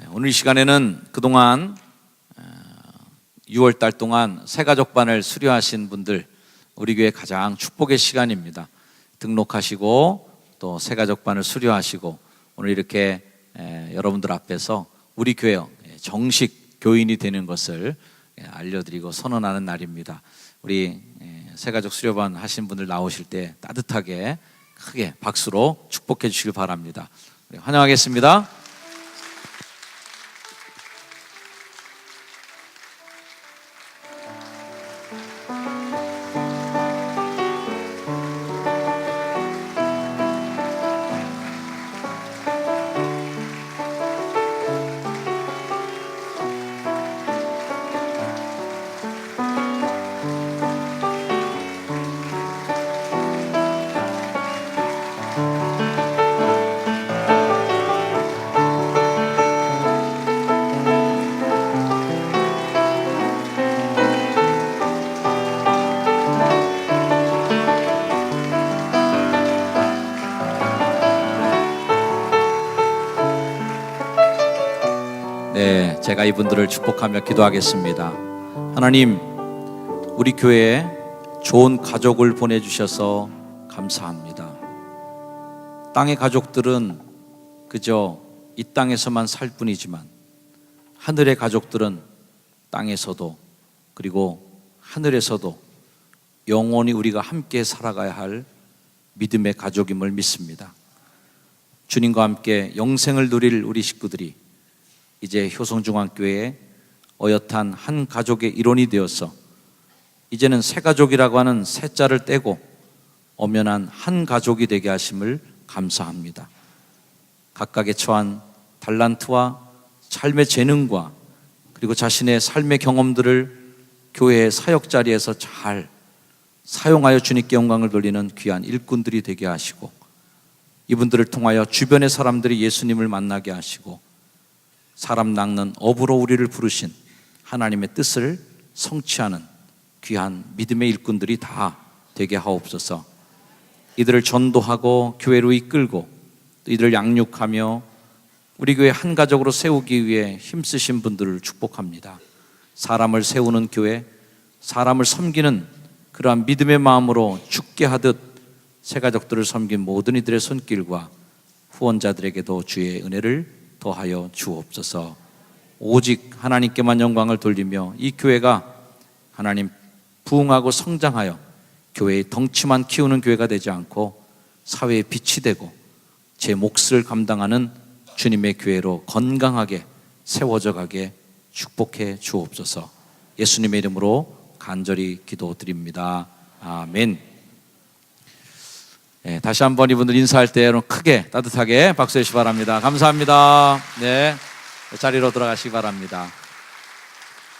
예, 오늘 이 시간에는 그동안 6월 달 동안 새가족반을 수료하신 분들 우리 교회 가장 축복의 시간입니다. 등록하시고 또 새가족반을 수료하시고 오늘 이렇게 에, 여러분들 앞에서 우리 교회 정식 교인이 되는 것을 예, 알려드리고 선언하는 날입니다. 우리 에, 새가족 수료반 하신 분들 나오실 때 따뜻하게 크게 박수로 축복해 주시길 바랍니다. 네, 환영하겠습니다. 네, 제가 이분들을 축복하며 기도하겠습니다. 하나님, 우리 교회에 좋은 가족을 보내주셔서 감사합니다. 땅의 가족들은 그저 이 땅에서만 살 뿐이지만 하늘의 가족들은 땅에서도 그리고 하늘에서도 영원히 우리가 함께 살아가야 할 믿음의 가족임을 믿습니다. 주님과 함께 영생을 누릴 우리 식구들이 이제 효성중앙교회에 어엿한 한 가족의 일원이 되어서 이제는 새 가족이라고 하는 새 자를 떼고 엄연한 한 가족이 되게 하심을 감사합니다. 각각의 처한 달란트와 삶의 재능과 그리고 자신의 삶의 경험들을 교회의 사역 자리에서 잘 사용하여 주님께 영광을 돌리는 귀한 일꾼들이 되게 하시고 이분들을 통하여 주변의 사람들이 예수님을 만나게 하시고 사람 낚는 업으로 우리를 부르신 하나님의 뜻을 성취하는 귀한 믿음의 일꾼들이 다 되게 하옵소서. 이들을 전도하고 교회로 이끌고 또 이들을 양육하며 우리 교회 한 가족으로 세우기 위해 힘쓰신 분들을 축복합니다. 사람을 세우는 교회, 사람을 섬기는 그러한 믿음의 마음으로 죽게 하듯 새 가족들을 섬긴 모든 이들의 손길과 후원자들에게도 주의 은혜를 더하여 주옵소서. 오직 하나님께만 영광을 돌리며 이 교회가 하나님 부흥하고 성장하여 교회의 덩치만 키우는 교회가 되지 않고 사회의 빛이 되고 제 몫을 감당하는 주님의 교회로 건강하게 세워져 가게 축복해 주옵소서. 예수님의 이름으로 간절히 기도드립니다. 아멘. 네, 다시 한번 이분들 인사할 때 여러분 크게 따뜻하게 박수해 주시기 바랍니다. 감사합니다. 네. 자리로 들어가시기 바랍니다.